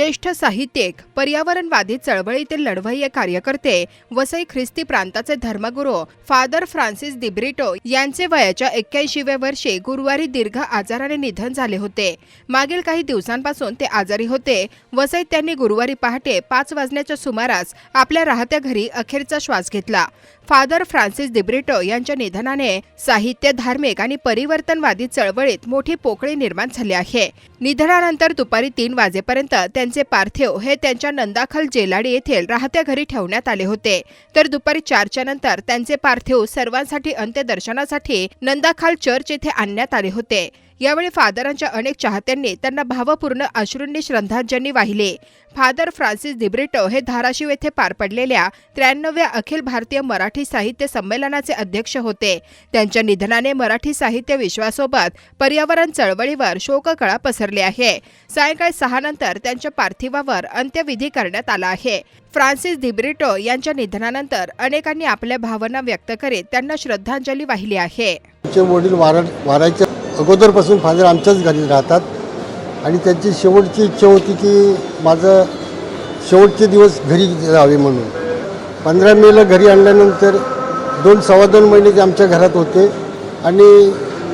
ज्येष्ठ साहित्यिक पर्यावरणवादी चळवळीतील लढवय्य कार्यकर्ते वसई ख्रिस्ती प्रांताचे धर्मगुरू फादर फ्रान्सिस दिब्रिटो यांचे वयाच्या एक्क्याऐंशीव्या वर्षी गुरुवारी दीर्घ आजाराने निधन झाले होते. मागील काही दिवसांपासून ते आजारी होते. वसईत त्यांनी गुरुवारी पहाटे पाच वाजण्याच्या सुमारास आपल्या राहत्या घरी अखेरचा श्वास घेतला. फादर फ्रान्सिस दिब्रिटो यांच्या निधनाने साहित्य धार्मिक आणि परिवर्तनवादी चळवळीत मोठी पोकळी निर्माण झाली आहे. निधनानंतर दुपारी तीन वाजेपर्यंत त्यांचे पार्थिव हे त्यांच्या नंदाखल जेलाडी येथील राहत्या घरी ठेवण्यात आले होते. तर दुपारी चारच्या नंतर त्यांचे पार्थिव सर्वांसाठी अंत्यदर्शनासाठी नंदाखाल चर्च येथे आणण्यात आले होते. यावेळी फादरांच्या अनेक चाहत्यांनी त्यांना भावपूर्ण अश्रूंनी श्रद्धांजली वाहिली. फादर फ्रान्सिस दिब्रिटो हे धाराशिव येथे पार पडलेल्या त्र्याण्णव्या अखिल भारतीय मराठी साहित्य संमेलनाचे अध्यक्ष होते. त्यांच्या निधनाने मराठी साहित्य विश्वासोबत पर्यावरण चळवळीवर शोककळा पसरली आहे. सायंकाळी सहा नंतर त्यांच्या पार्थिवावर अंत्यविधी करण्यात आला आहे. फ्रान्सिस दिब्रिटो यांच्या निधनानंतर अनेकांनी आपल्या भावना व्यक्त करीत त्यांना श्रद्धांजली वाहिली आहे. वडील वारायच्या अगोदरपासून फादर आमच्याच घरी राहतात आणि त्यांची शेवटची इच्छा होती की माझं शेवटचे दिवस घरी राहावे म्हणून. पंधरा मेला घरी आणल्यानंतर दोन सव्वा दोन महिने ते आमच्या घरात होते आणि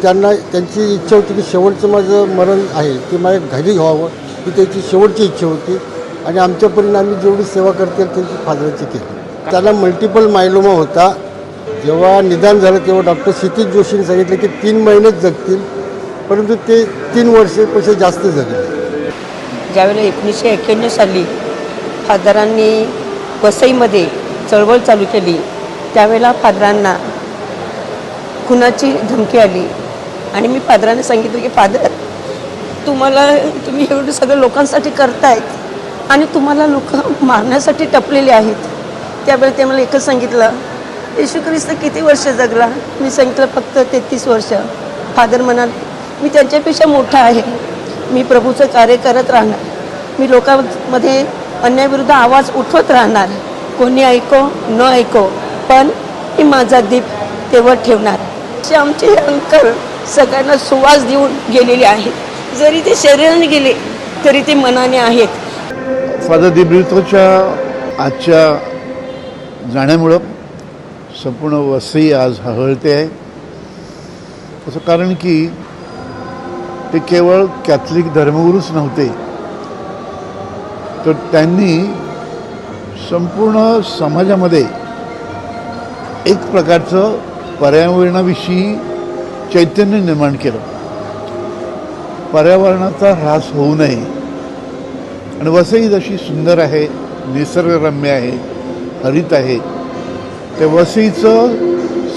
त्यांना त्यांची इच्छा होती की शेवटचं माझं मरण आहे ते माझ्या घरी व्हावं ही त्याची शेवटची इच्छा होती आणि आमच्यापर्यंत आम्ही जेवढी सेवा करते त्यांची फादराची केली. त्याला मल्टिपल मायलोमा होता. जेव्हा निदान झालं तेव्हा डॉक्टर क्षितिज जोशींनी सांगितलं की तीन महिनेच जगतील. परंतु ते तीन वर्षापेक्षा जास्त झाले. ज्यावेळेला एकोणीसशे एक्क्याण्णव साली फादरांनी वसईमध्ये चळवळ चालू केली त्यावेळेला फादरांना खुनाची धमकी आली. आणि मी फादरांना सांगितलं की फादर तुम्हाला तुम्ही एवढं सगळं लोकांसाठी करतायत आणि तुम्हाला लोक मारण्यासाठी टपलेले आहेत. त्यावेळेला ते मला एकच सांगितलं येशू ख्रिस्त किती वर्ष जगला? मी सांगितलं फक्त तेहतीस वर्ष. फादर म्हणाल मी त्यांच्यापेक्षा मोठा आहे. मी प्रभूचं कार्य करत राहणार. मी लोकांमध्ये अन्यायविरुद्ध आवाज उठवत राहणार. कोणी ऐको न ऐको पण मी माझा दीप तेव्हा ठेवणार. असे आमचे अंकल सगळ्यांना सुवास देऊन गेलेले आहेत. जरी ते शरीराने गेले तरी ते मनाने आहेत. फादर दिब्रितोच्या आजच्या जाण्यामुळं संपूर्ण वसई आज हळहळते आहे. तसं कारण की ते केवळ कॅथलिक धर्मगुरूच नव्हते. तर त्यांनी संपूर्ण समाजामध्ये एक प्रकारचं पर्यावरणाविषयी चैतन्य निर्माण केलं. पर्यावरणाचा ऱ्हास होऊ नये. आणि वसई जशी सुंदर आहे निसर्गरम्य आहे हरित आहे त्या वसईचं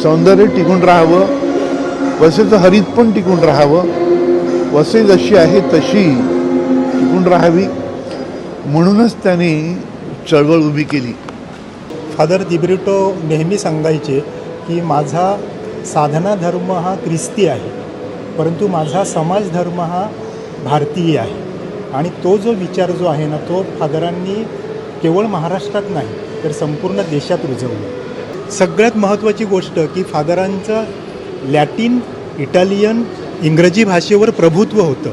सौंदर्य टिकून राहावं वसईचं हरित पण टिकून राहावं वसई जशी आहे तशी टिकून राहावी. म्हणूनच त्यांनी चळवळ उभी केली. फादर दिब्रिटो नेहमी सांगायचे की माझा साधना धर्म हा ख्रिस्ती आहे परंतु माझा समाज धर्म हा भारतीय आहे. आणि तो जो विचार जो आहे ना तो फादरांनी केवळ महाराष्ट्रात नाही तर संपूर्ण देशात रुजवला. सगळ्यात महत्त्वाची गोष्ट की फादरांचं लॅटिन इटालियन इंग्रजी भाषेवर प्रभुत्व होतं.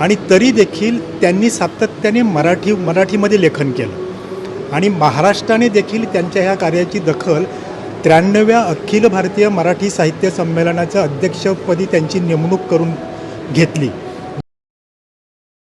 आणि तरी देखील त्यांनी सातत्याने मराठी मराठीमध्ये लेखन केलं. आणि महाराष्ट्राने देखील त्यांच्या ह्या कार्याची दखल त्र्याण्णव्या अखिल भारतीय मराठी साहित्य संमेलनाच्या अध्यक्षपदी त्यांची नेमणूक करून घेतली.